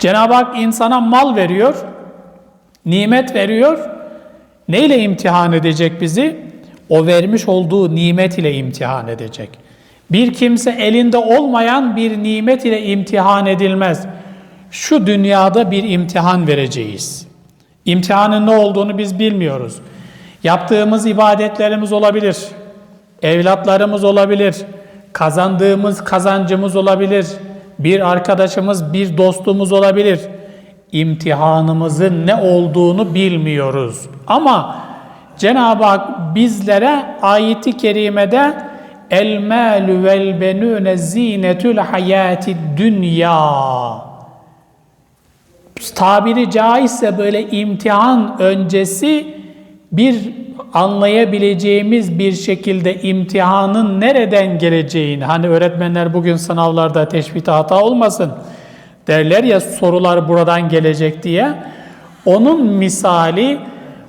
Cenab-ı Hak insana mal veriyor, nimet veriyor. Neyle imtihan edecek bizi? O vermiş olduğu nimet ile imtihan edecek. Bir kimse elinde olmayan bir nimet ile imtihan edilmez. Şu dünyada bir imtihan vereceğiz. İmtihanın ne olduğunu biz bilmiyoruz. Yaptığımız ibadetlerimiz olabilir. Evlatlarımız olabilir. Kazandığımız kazancımız olabilir. Bir arkadaşımız, bir dostumuz olabilir. İmtihanımızın ne olduğunu bilmiyoruz. Ama Cenab-ı Hak bizlere ayeti kerimede el malu vel benune zinetül hayati dünya tabiri caizse böyle imtihan öncesi bir anlayabileceğimiz bir şekilde imtihanın nereden geleceğini hani öğretmenler bugün sınavlarda teşbihte hata olmasın derler ya sorular buradan gelecek diye onun misali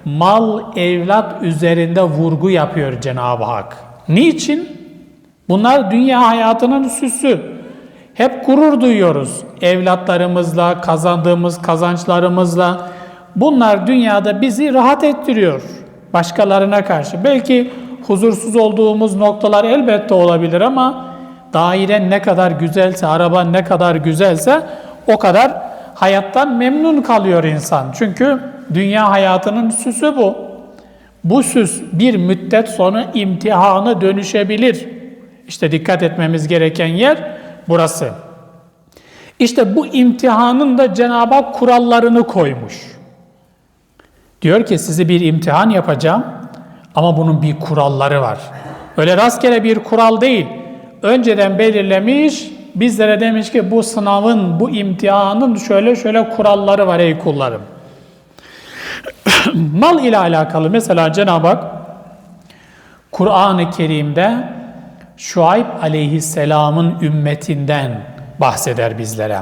mal evlat üzerinde vurgu yapıyor Cenab-ı Hak. Niçin? Bunlar dünya hayatının süsü. Hep gurur duyuyoruz evlatlarımızla, kazandığımız kazançlarımızla. Bunlar dünyada bizi rahat ettiriyor başkalarına karşı. Belki huzursuz olduğumuz noktalar elbette olabilir ama dairen ne kadar güzelse, araban ne kadar güzelse o kadar hayattan memnun kalıyor insan. Çünkü dünya hayatının süsü bu. Bu süs bir müddet sonra imtihanı dönüşebilir. İşte dikkat etmemiz gereken yer burası. İşte bu imtihanın da Cenab-ı Hak kurallarını koymuş. Diyor ki sizi bir imtihan yapacağım ama bunun bir kuralları var. Öyle rastgele bir kural değil. Önceden belirlemiş, bizlere demiş ki bu sınavın, bu imtihanın şöyle şöyle kuralları var ey kullarım. Mal ile alakalı mesela Cenab-ı Hak Kur'an-ı Kerim'de Şuayb aleyhisselamın ümmetinden bahseder bizlere.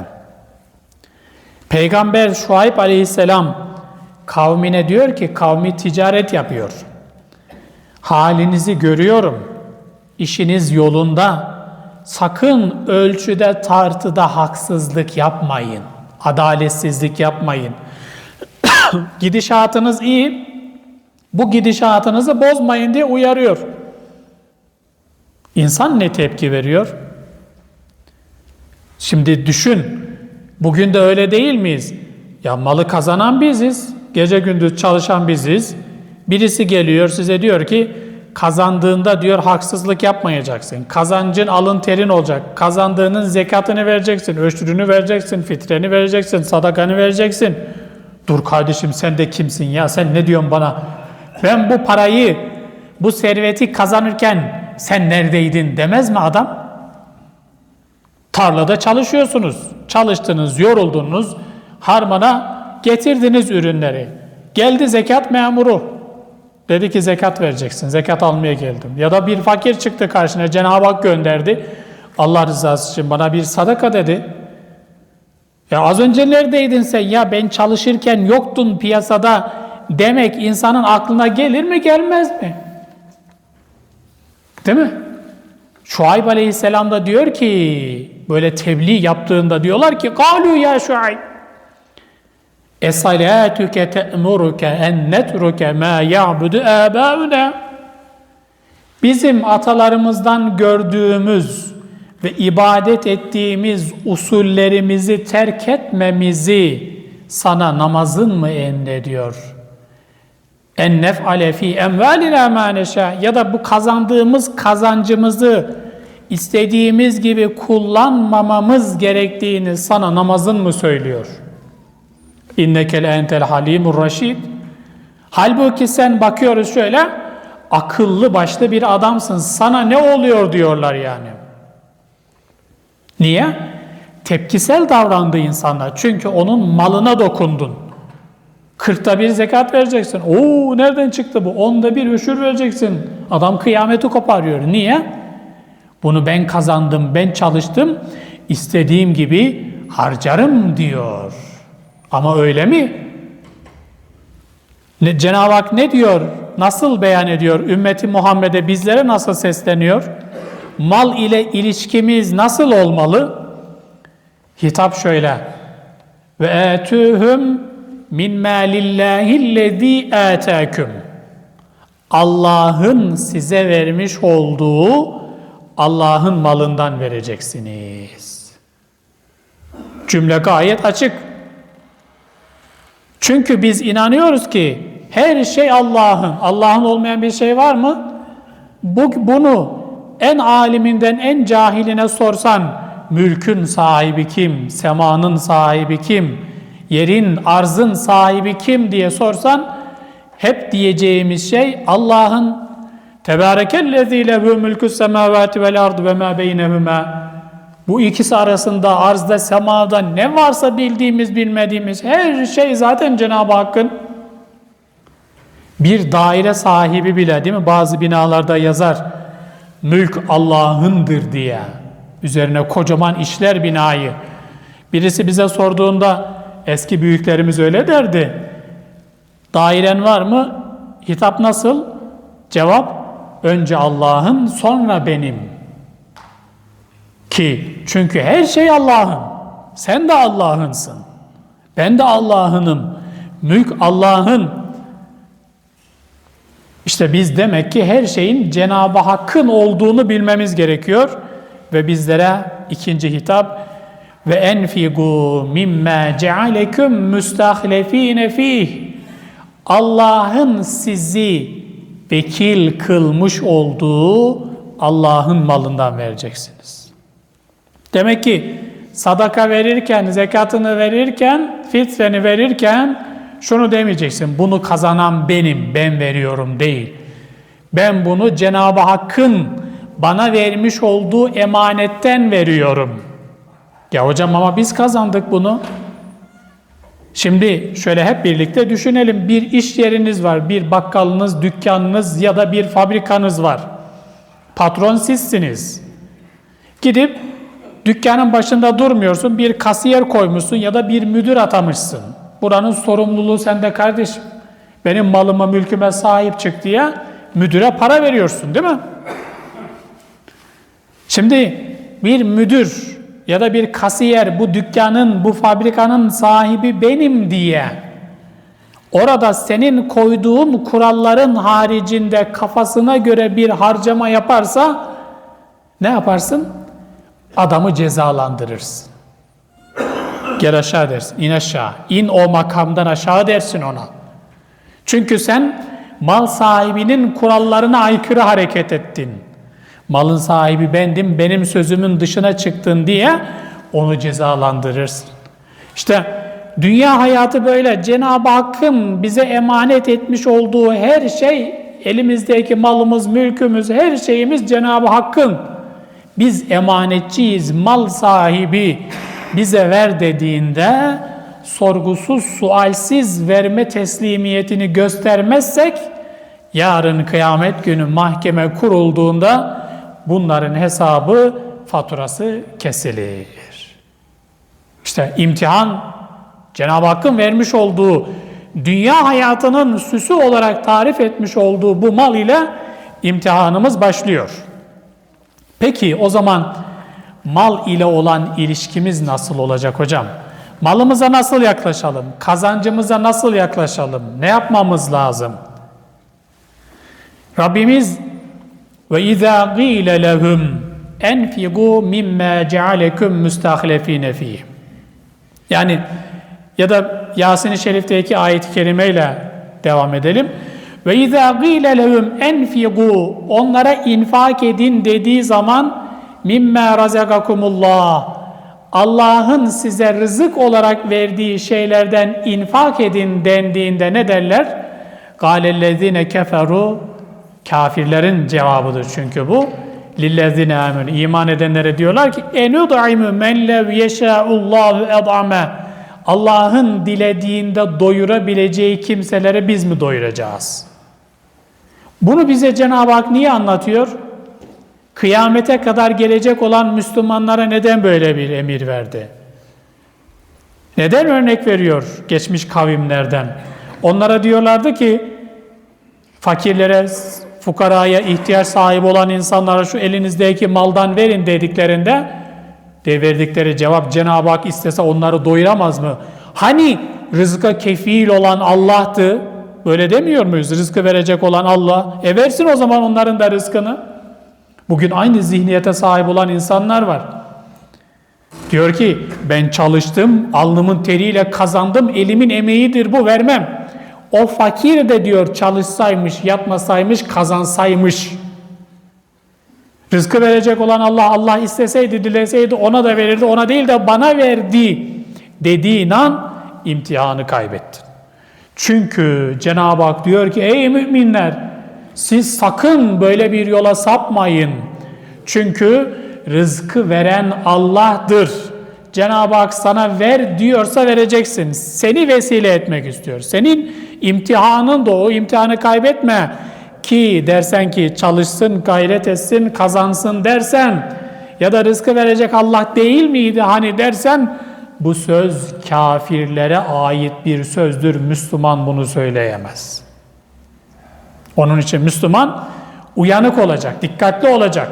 Peygamber Şuayb aleyhisselam kavmine diyor ki kavmi ticaret yapıyor. Halinizi görüyorum. İşiniz yolunda. Sakın ölçüde tartıda haksızlık yapmayın. Adaletsizlik yapmayın. Gidişatınız iyi. Bu gidişatınızı bozmayın diye uyarıyor. İnsan ne tepki veriyor? Şimdi düşün. Bugün de öyle değil miyiz? Ya malı kazanan biziz. Gece gündüz çalışan biziz. Birisi geliyor size diyor ki kazandığında diyor haksızlık yapmayacaksın. Kazancın alın terin olacak. Kazandığının zekatını vereceksin, öşrünü vereceksin, fitreni vereceksin, sadakanı vereceksin. Dur kardeşim sen de kimsin ya sen ne diyorsun bana? Ben bu parayı, bu serveti kazanırken sen neredeydin demez mi adam? Tarlada çalışıyorsunuz. Çalıştınız, yoruldunuz. Harmana getirdiniz ürünleri. Geldi zekat memuru. Dedi ki zekat vereceksin. Zekat almaya geldim. Ya da bir fakir çıktı karşına. Cenab-ı Hak gönderdi. Allah rızası için bana bir sadaka dedi. Ya az önce neredeydin sen? Ya ben çalışırken yoktun piyasada demek insanın aklına gelir mi gelmez mi? Değil mi? Şuayb aleyhisselam da diyor ki böyle tebliğ yaptığında diyorlar ki Kalu ya Şuayb Esalatuke te'muruke en netruke ma ya'budu âbâuna. Bizim atalarımızdan gördüğümüz ve ibadet ettiğimiz usullerimizi terk etmemizi sana namazın mı emrediyor? En nef'ale fî emvâlina mâ ya da bu kazandığımız kazancımızı istediğimiz gibi kullanmamamız gerektiğini sana namazın mı söylüyor?'' İnneke le entel halimur raşid. Halbuki sen bakıyoruz şöyle akıllı başlı bir adamsın. Sana ne oluyor diyorlar yani. Niye? Tepkisel davrandı insanlar. Çünkü onun malına dokundun. Kırkta bir zekat vereceksin. Oo nereden çıktı bu? Onda bir öşür vereceksin. Adam kıyameti koparıyor. Niye? Bunu ben kazandım, ben çalıştım. istediğim gibi harcarım diyor. Ama öyle mi? Ne, Cenab-ı Hak ne diyor? Nasıl beyan ediyor? Ümmeti Muhammed'e bizlere nasıl sesleniyor? Mal ile ilişkimiz nasıl olmalı? Hitap şöyle. ve etûhum min mâlillâhillezî âtâküm. Allah'ın size vermiş olduğu Allah'ın malından vereceksiniz. Cümle gayet açık. Çünkü biz inanıyoruz ki her şey Allah'ın. Allah'ın olmayan bir şey var mı? Bu, bunu en aliminden en cahiline sorsan mülkün sahibi kim, semanın sahibi kim, yerin, arzın sahibi kim diye sorsan hep diyeceğimiz şey Allah'ın Tebârekellezî lehu mülkü semâvâti vel ardı ve mâ beynehumâ bu ikisi arasında arzda semada ne varsa bildiğimiz bilmediğimiz her şey zaten Cenab-ı Hakk'ın bir daire sahibi bile değil mi? Bazı binalarda yazar mülk Allah'ındır diye. Üzerine kocaman işler binayı. Birisi bize sorduğunda eski büyüklerimiz öyle derdi. Dairen var mı? Hitap nasıl? Cevap önce Allah'ın sonra benim. Ki çünkü her şey Allah'ın. Sen de Allah'ınsın. Ben de Allah'ınım. Mülk Allah'ın. İşte biz demek ki her şeyin Cenab-ı Hakk'ın olduğunu bilmemiz gerekiyor ve bizlere ikinci hitap ve enfigu mimma cealekum mustahlefine fih. Allah'ın sizi vekil kılmış olduğu Allah'ın malından vereceksiniz. Demek ki sadaka verirken, zekatını verirken, fitreni verirken şunu demeyeceksin. Bunu kazanan benim, ben veriyorum değil. Ben bunu Cenab-ı Hakk'ın bana vermiş olduğu emanetten veriyorum. Ya hocam ama biz kazandık bunu. Şimdi şöyle hep birlikte düşünelim. Bir iş yeriniz var, bir bakkalınız, dükkanınız ya da bir fabrikanız var. Patron sizsiniz. Gidip dükkanın başında durmuyorsun, bir kasiyer koymuşsun ya da bir müdür atamışsın. Buranın sorumluluğu sende kardeşim. Benim malıma, mülküme sahip çık diye müdüre para veriyorsun değil mi? Şimdi bir müdür ya da bir kasiyer bu dükkanın, bu fabrikanın sahibi benim diye orada senin koyduğun kuralların haricinde kafasına göre bir harcama yaparsa ne yaparsın? Adamı cezalandırırsın. Gel aşağı dersin, in aşağı. İn o makamdan aşağı dersin ona. Çünkü sen mal sahibinin kurallarına aykırı hareket ettin. Malın sahibi bendim, benim sözümün dışına çıktın diye onu cezalandırırsın. İşte dünya hayatı böyle. Cenab-ı Hakk'ın bize emanet etmiş olduğu her şey, elimizdeki malımız, mülkümüz, her şeyimiz Cenab-ı Hakk'ın. Biz emanetçiyiz, mal sahibi bize ver dediğinde sorgusuz, sualsiz verme teslimiyetini göstermezsek yarın kıyamet günü mahkeme kurulduğunda bunların hesabı, faturası kesilir. İşte imtihan Cenab-ı Hakk'ın vermiş olduğu dünya hayatının süsü olarak tarif etmiş olduğu bu mal ile imtihanımız başlıyor. Peki o zaman mal ile olan ilişkimiz nasıl olacak hocam? Malımıza nasıl yaklaşalım? Kazancımıza nasıl yaklaşalım? Ne yapmamız lazım? Rabbimiz ve izâ gîle lehum enfigu mimmâ cealekum müstahlefîne fîh. Yani ya da Yasin-i Şerif'teki ayet-i kerimeyle devam edelim. Ve izâ gîle lehum enfigu onlara infak edin dediği zaman mimmâ razakakumullah Allah'ın size rızık olarak verdiği şeylerden infak edin dendiğinde ne derler? Galellezine keferu kafirlerin cevabıdır çünkü bu. Lillezine amun iman edenlere diyorlar ki enud'imu men lev yeşâullahu ed'ame Allah'ın dilediğinde doyurabileceği kimselere biz mi doyuracağız? Bunu bize Cenab-ı Hak niye anlatıyor? Kıyamete kadar gelecek olan Müslümanlara neden böyle bir emir verdi? Neden örnek veriyor geçmiş kavimlerden? Onlara diyorlardı ki fakirlere, fukaraya, ihtiyaç sahibi olan insanlara şu elinizdeki maldan verin dediklerinde de verdikleri cevap Cenab-ı Hak istese onları doyuramaz mı? Hani rızka kefil olan Allah'tı? Böyle demiyor muyuz? Rızkı verecek olan Allah. E versin o zaman onların da rızkını. Bugün aynı zihniyete sahip olan insanlar var. Diyor ki ben çalıştım, alnımın teriyle kazandım, elimin emeğidir bu vermem. O fakir de diyor çalışsaymış, yatmasaymış, kazansaymış. Rızkı verecek olan Allah, Allah isteseydi, dileseydi ona da verirdi, ona değil de bana verdi dediğin an imtihanı kaybettin. Çünkü Cenab-ı Hak diyor ki ey müminler siz sakın böyle bir yola sapmayın. Çünkü rızkı veren Allah'tır. Cenab-ı Hak sana ver diyorsa vereceksin. Seni vesile etmek istiyor. Senin imtihanın da o imtihanı kaybetme ki dersen ki çalışsın, gayret etsin, kazansın dersen ya da rızkı verecek Allah değil miydi hani dersen bu söz kafirlere ait bir sözdür. Müslüman bunu söyleyemez. Onun için Müslüman uyanık olacak, dikkatli olacak.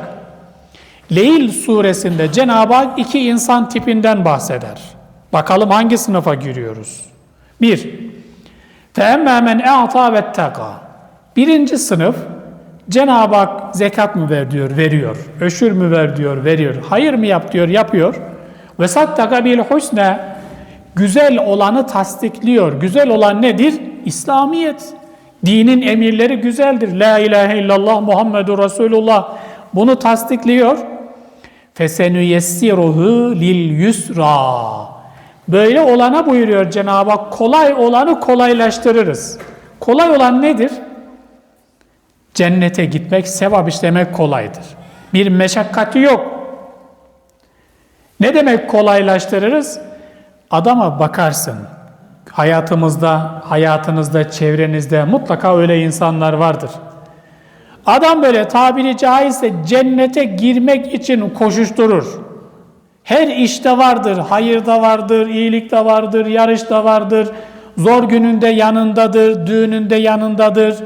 Leyl suresinde Cenab-ı Hak iki insan tipinden bahseder. Bakalım hangi sınıfa giriyoruz? Bir, فَاَمَّا مَنْ اَعْطَى وَاتَّقَى Birinci sınıf, Cenab-ı Hak zekat mı ver diyor, veriyor. Öşür mü ver diyor, veriyor. Hayır mı yap diyor, yapıyor. Ve sattaka bil husne güzel olanı tasdikliyor. Güzel olan nedir? İslamiyet. Dinin emirleri güzeldir. La ilahe illallah Muhammedur Resulullah. Bunu tasdikliyor. Fesenü yessiruhu lil yusra. Böyle olana buyuruyor Cenab-ı Hak kolay olanı kolaylaştırırız. Kolay olan nedir? Cennete gitmek, sevap işlemek kolaydır. Bir meşakkati yok. Ne demek kolaylaştırırız? Adama bakarsın. Hayatımızda, hayatınızda, çevrenizde mutlaka öyle insanlar vardır. Adam böyle tabiri caizse cennete girmek için koşuşturur. Her işte vardır, hayırda vardır, iyilikte vardır, yarışta vardır, zor gününde yanındadır, düğününde yanındadır.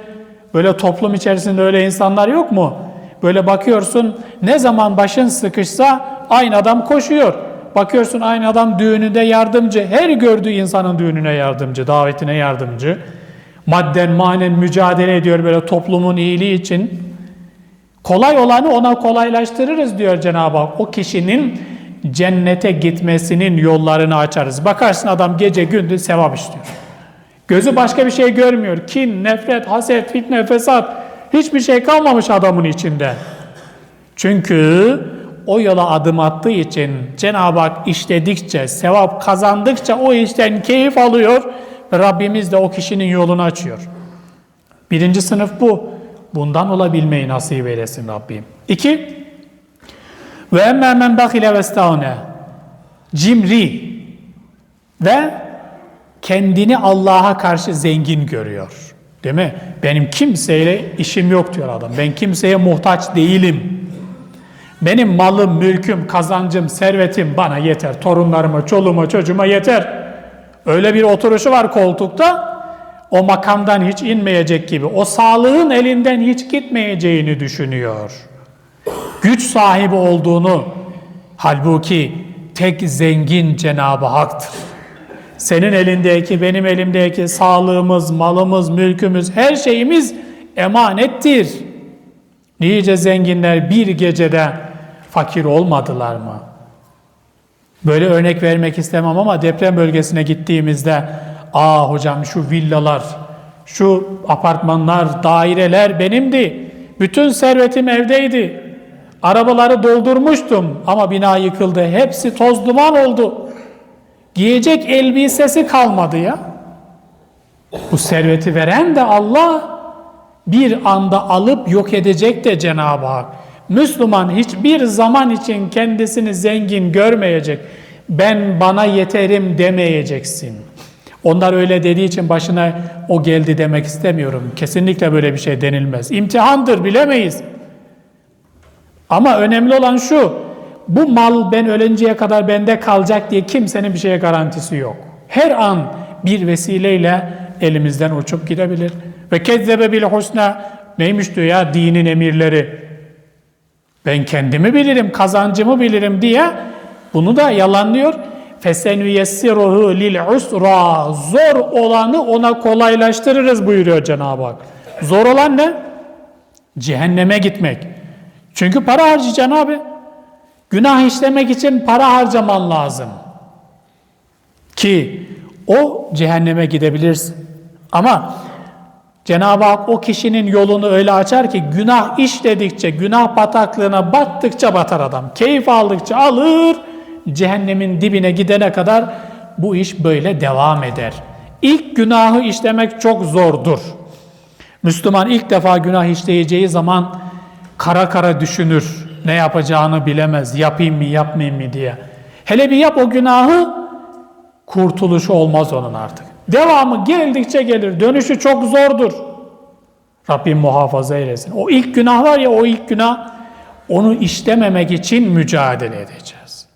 Böyle toplum içerisinde öyle insanlar yok mu? Böyle bakıyorsun ne zaman başın sıkışsa aynı adam koşuyor. Bakıyorsun aynı adam düğününde yardımcı. Her gördüğü insanın düğününe yardımcı, davetine yardımcı. Madden manen mücadele ediyor böyle toplumun iyiliği için. Kolay olanı ona kolaylaştırırız diyor Cenab-ı Hak. O kişinin cennete gitmesinin yollarını açarız. Bakarsın adam gece gündüz sevap istiyor. Gözü başka bir şey görmüyor. Kin, nefret, haset, fitne, fesat hiçbir şey kalmamış adamın içinde. Çünkü o yola adım attığı için Cenab-ı Hak işledikçe, sevap kazandıkça o işten keyif alıyor ve Rabbimiz de o kişinin yolunu açıyor. Birinci sınıf bu. Bundan olabilmeyi nasip eylesin Rabbim. İki, ve emmâ men bakile ve Cimri ve kendini Allah'a karşı zengin görüyor. Değil mi? Benim kimseyle işim yok diyor adam. Ben kimseye muhtaç değilim. Benim malım, mülküm, kazancım, servetim bana yeter. Torunlarıma, çoluğuma, çocuğuma yeter. Öyle bir oturuşu var koltukta. O makamdan hiç inmeyecek gibi. O sağlığın elinden hiç gitmeyeceğini düşünüyor. Güç sahibi olduğunu halbuki tek zengin Cenab-ı Hak'tır. Senin elindeki, benim elimdeki sağlığımız, malımız, mülkümüz, her şeyimiz emanettir. Nice zenginler bir gecede fakir olmadılar mı? Böyle örnek vermek istemem ama deprem bölgesine gittiğimizde aa hocam şu villalar, şu apartmanlar, daireler benimdi. Bütün servetim evdeydi. Arabaları doldurmuştum ama bina yıkıldı. Hepsi toz duman oldu. Giyecek elbisesi kalmadı ya. Bu serveti veren de Allah bir anda alıp yok edecek de Cenab-ı Hak. Müslüman hiçbir zaman için kendisini zengin görmeyecek. Ben bana yeterim demeyeceksin. Onlar öyle dediği için başına o geldi demek istemiyorum. Kesinlikle böyle bir şey denilmez. İmtihandır bilemeyiz. Ama önemli olan şu. Bu mal ben ölünceye kadar bende kalacak diye kimsenin bir şeye garantisi yok. Her an bir vesileyle elimizden uçup gidebilir. Ve kezzebe bil husna neymiş diyor ya dinin emirleri. Ben kendimi bilirim, kazancımı bilirim diye bunu da yalanlıyor. fesenüyessiruhu lil usra zor olanı ona kolaylaştırırız buyuruyor Cenab-ı Hak. Zor olan ne? Cehenneme gitmek. Çünkü para harcayacaksın abi. Günah işlemek için para harcaman lazım. Ki o cehenneme gidebilirsin. Ama Cenab-ı Hak o kişinin yolunu öyle açar ki günah işledikçe, günah bataklığına battıkça batar adam. Keyif aldıkça alır, cehennemin dibine gidene kadar bu iş böyle devam eder. İlk günahı işlemek çok zordur. Müslüman ilk defa günah işleyeceği zaman kara kara düşünür. Ne yapacağını bilemez. Yapayım mı yapmayayım mı diye. Hele bir yap o günahı kurtuluşu olmaz onun artık. Devamı geldikçe gelir. Dönüşü çok zordur. Rabbim muhafaza eylesin. O ilk günah var ya o ilk günah onu işlememek için mücadele edeceğiz.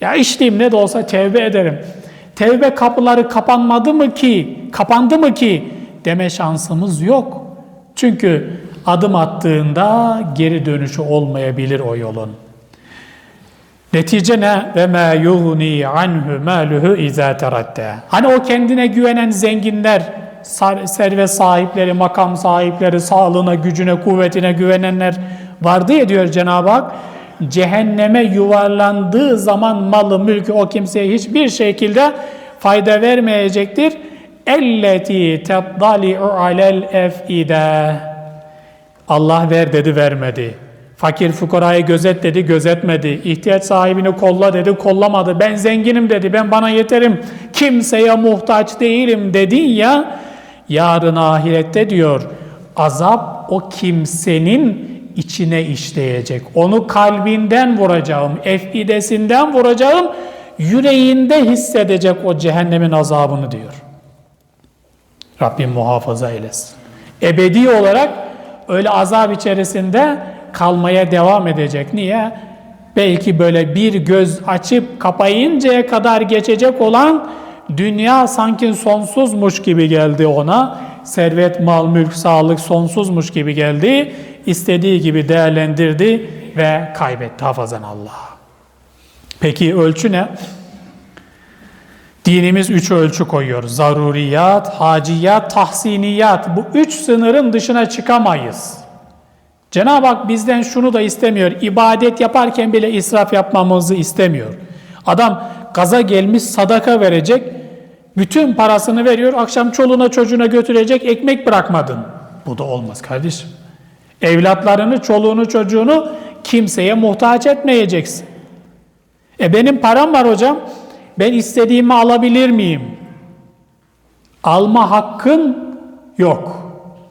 Ya işleyeyim ne de olsa tevbe ederim. Tevbe kapıları kapanmadı mı ki, kapandı mı ki deme şansımız yok. Çünkü adım attığında geri dönüşü olmayabilir o yolun. Netice ne? Ve ma yughni anhu maluhu iza teradda. Hani o kendine güvenen zenginler, servet sahipleri, makam sahipleri, sağlığına, gücüne, kuvvetine güvenenler vardı ya diyor Cenab-ı Hak. Cehenneme yuvarlandığı zaman malı, mülkü o kimseye hiçbir şekilde fayda vermeyecektir. Elleti teddali'u alel ef'ide. Allah ver dedi vermedi. Fakir fukarayı gözet dedi gözetmedi. İhtiyaç sahibini kolla dedi kollamadı. Ben zenginim dedi ben bana yeterim. Kimseye muhtaç değilim dedin ya. Yarın ahirette diyor azap o kimsenin içine işleyecek. Onu kalbinden vuracağım, efidesinden vuracağım, yüreğinde hissedecek o cehennemin azabını diyor. Rabbim muhafaza eylesin. Ebedi olarak öyle azap içerisinde kalmaya devam edecek. Niye? Belki böyle bir göz açıp kapayıncaya kadar geçecek olan dünya sanki sonsuzmuş gibi geldi ona. Servet, mal, mülk, sağlık sonsuzmuş gibi geldi. İstediği gibi değerlendirdi ve kaybetti hafazan Allah. Peki ölçü ne? Dinimiz üç ölçü koyuyor. Zaruriyat, haciyat, tahsiniyat. Bu üç sınırın dışına çıkamayız. Cenab-ı Hak bizden şunu da istemiyor. İbadet yaparken bile israf yapmamızı istemiyor. Adam gaza gelmiş sadaka verecek. Bütün parasını veriyor. Akşam çoluğuna çocuğuna götürecek ekmek bırakmadın. Bu da olmaz kardeşim. Evlatlarını, çoluğunu, çocuğunu kimseye muhtaç etmeyeceksin. E benim param var hocam. Ben istediğimi alabilir miyim? Alma hakkın yok.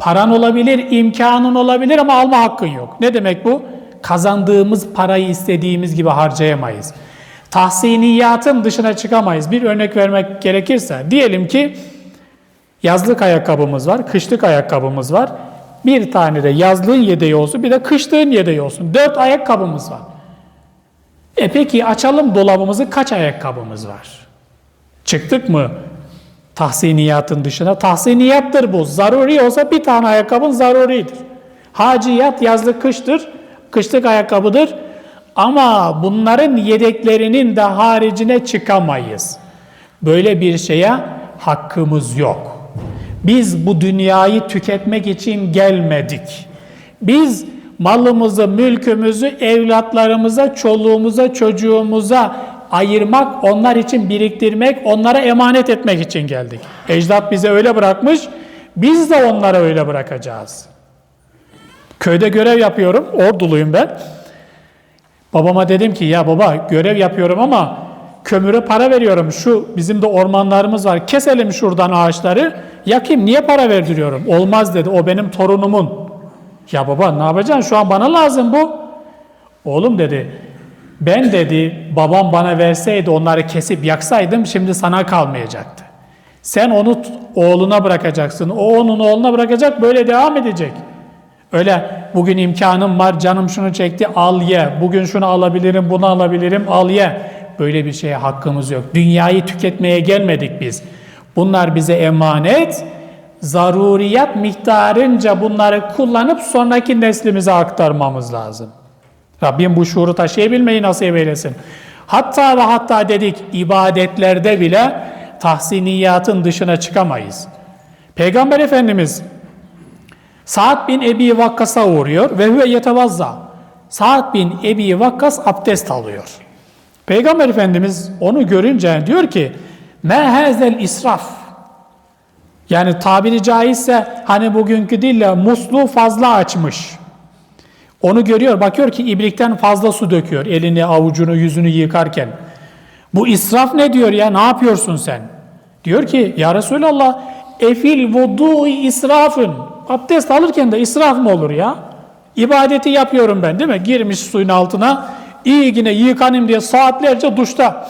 Paran olabilir, imkanın olabilir ama alma hakkın yok. Ne demek bu? Kazandığımız parayı istediğimiz gibi harcayamayız. Tahsiniyatın dışına çıkamayız. Bir örnek vermek gerekirse diyelim ki yazlık ayakkabımız var, kışlık ayakkabımız var. Bir tane de yazlığın yedeği olsun, bir de kışlığın yedeği olsun. Dört ayakkabımız var. E peki açalım dolabımızı kaç ayakkabımız var? Çıktık mı tahsiniyatın dışına? Tahsiniyattır bu. Zaruri olsa bir tane ayakkabın zaruridir. Haciyat yazlık kıştır, kışlık ayakkabıdır. Ama bunların yedeklerinin de haricine çıkamayız. Böyle bir şeye hakkımız yok. Biz bu dünyayı tüketmek için gelmedik. Biz malımızı, mülkümüzü evlatlarımıza, çoluğumuza, çocuğumuza ayırmak, onlar için biriktirmek, onlara emanet etmek için geldik. Ecdat bize öyle bırakmış, biz de onlara öyle bırakacağız. Köyde görev yapıyorum, orduluyum ben. Babama dedim ki ya baba görev yapıyorum ama kömüre para veriyorum. Şu bizim de ormanlarımız var. Keselim şuradan ağaçları. Yakayım. Niye para verdiriyorum? Olmaz dedi. O benim torunumun. Ya baba ne yapacaksın? Şu an bana lazım bu. Oğlum dedi. Ben dedi babam bana verseydi onları kesip yaksaydım şimdi sana kalmayacaktı. Sen onu oğluna bırakacaksın. O onun oğluna bırakacak böyle devam edecek. Öyle bugün imkanım var canım şunu çekti al ye. Bugün şunu alabilirim bunu alabilirim al ye. Böyle bir şeye hakkımız yok. Dünyayı tüketmeye gelmedik biz. Bunlar bize emanet. Zaruriyat miktarınca bunları kullanıp sonraki neslimize aktarmamız lazım. Rabbim bu şuuru taşıyabilmeyi nasip eylesin. Hatta ve hatta dedik ibadetlerde bile tahsiniyatın dışına çıkamayız. Peygamber Efendimiz Sa'd bin Ebi Vakkas'a uğruyor ve huve yetevazza. Sa'd bin Ebi Vakkas abdest alıyor. Peygamber Efendimiz onu görünce diyor ki me hazel israf. Yani tabiri caizse hani bugünkü dille musluğu fazla açmış. Onu görüyor, bakıyor ki ibrikten fazla su döküyor elini, avucunu, yüzünü yıkarken. Bu israf ne diyor ya? Ne yapıyorsun sen? Diyor ki ya Resulallah efil vudu israfın. Abdest alırken de israf mı olur ya? İbadeti yapıyorum ben değil mi? Girmiş suyun altına iyi yine yıkanayım diye saatlerce duşta.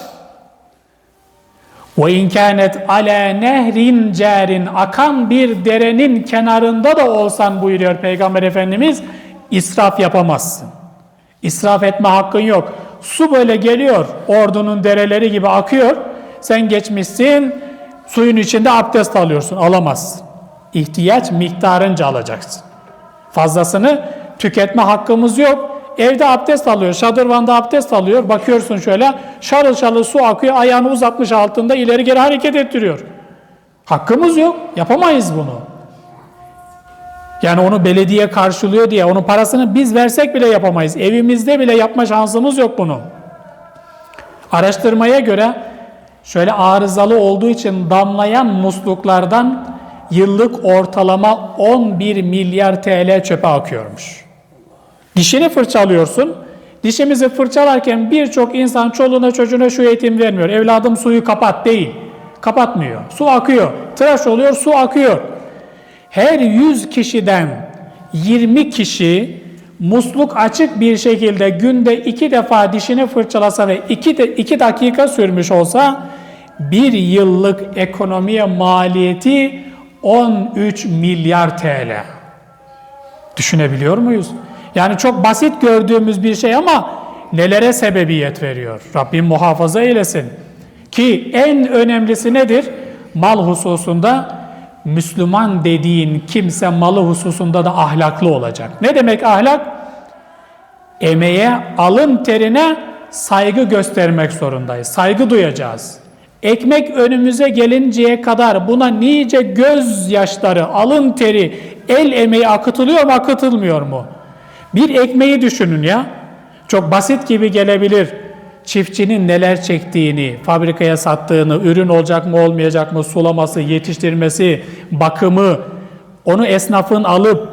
Ve in kânet alâ nehrin cârin akan bir derenin kenarında da olsan buyuruyor Peygamber Efendimiz israf yapamazsın. İsraf etme hakkın yok. Su böyle geliyor ordunun dereleri gibi akıyor. Sen geçmişsin suyun içinde abdest alıyorsun alamazsın. İhtiyaç miktarınca alacaksın. Fazlasını tüketme hakkımız yok. Evde abdest alıyor, şadırvanda abdest alıyor. Bakıyorsun şöyle şarıl şarıl su akıyor, ayağını uzatmış altında ileri geri hareket ettiriyor. Hakkımız yok, yapamayız bunu. Yani onu belediye karşılıyor diye onun parasını biz versek bile yapamayız. Evimizde bile yapma şansımız yok bunu. Araştırmaya göre şöyle arızalı olduğu için damlayan musluklardan yıllık ortalama 11 milyar TL çöpe akıyormuş. Dişini fırçalıyorsun. Dişimizi fırçalarken birçok insan çoluğuna çocuğuna şu eğitim vermiyor. Evladım suyu kapat değil. Kapatmıyor. Su akıyor. Tıraş oluyor su akıyor. Her 100 kişiden 20 kişi musluk açık bir şekilde günde iki defa dişini fırçalasa ve 2 de, iki dakika sürmüş olsa bir yıllık ekonomiye maliyeti 13 milyar TL. Düşünebiliyor muyuz? Yani çok basit gördüğümüz bir şey ama nelere sebebiyet veriyor? Rabbim muhafaza eylesin. Ki en önemlisi nedir? Mal hususunda Müslüman dediğin kimse malı hususunda da ahlaklı olacak. Ne demek ahlak? Emeğe, alın terine saygı göstermek zorundayız. Saygı duyacağız. Ekmek önümüze gelinceye kadar buna nice gözyaşları, alın teri, el emeği akıtılıyor mu akıtılmıyor mu? Bir ekmeği düşünün ya. Çok basit gibi gelebilir. Çiftçinin neler çektiğini, fabrikaya sattığını, ürün olacak mı olmayacak mı, sulaması, yetiştirmesi, bakımı, onu esnafın alıp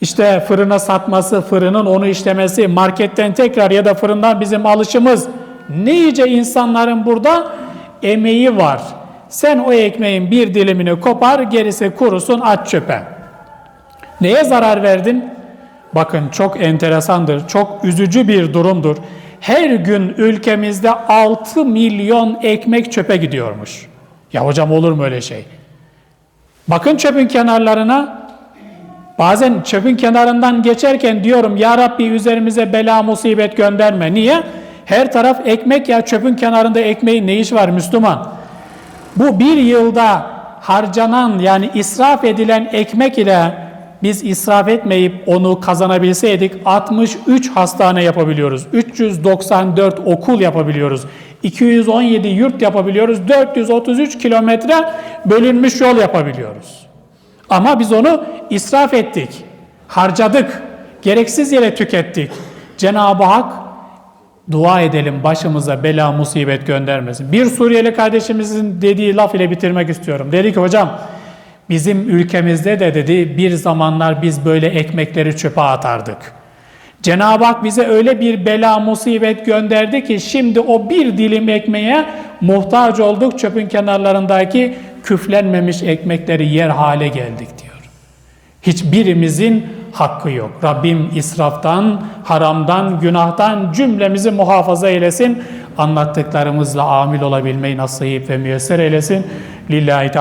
işte fırına satması, fırının onu işlemesi, marketten tekrar ya da fırından bizim alışımız. Nice insanların burada emeği var. Sen o ekmeğin bir dilimini kopar, gerisi kurusun, at çöpe. Neye zarar verdin? Bakın çok enteresandır, çok üzücü bir durumdur. Her gün ülkemizde 6 milyon ekmek çöpe gidiyormuş. Ya hocam olur mu öyle şey? Bakın çöpün kenarlarına. Bazen çöpün kenarından geçerken diyorum ya Rabbi üzerimize bela musibet gönderme. Niye? Her taraf ekmek ya çöpün kenarında ekmeğin ne iş var Müslüman? Bu bir yılda harcanan yani israf edilen ekmek ile biz israf etmeyip onu kazanabilseydik 63 hastane yapabiliyoruz. 394 okul yapabiliyoruz. 217 yurt yapabiliyoruz. 433 kilometre bölünmüş yol yapabiliyoruz. Ama biz onu israf ettik. Harcadık. Gereksiz yere tükettik. Cenab-ı Hak dua edelim başımıza bela musibet göndermesin. Bir Suriyeli kardeşimizin dediği laf ile bitirmek istiyorum. Dedi ki hocam Bizim ülkemizde de dedi bir zamanlar biz böyle ekmekleri çöpe atardık. Cenab-ı Hak bize öyle bir bela musibet gönderdi ki şimdi o bir dilim ekmeğe muhtaç olduk çöpün kenarlarındaki küflenmemiş ekmekleri yer hale geldik diyor. Hiçbirimizin hakkı yok. Rabbim israftan, haramdan, günahtan cümlemizi muhafaza eylesin. Anlattıklarımızla amil olabilmeyi nasip ve müyesser eylesin. Lillahi Teala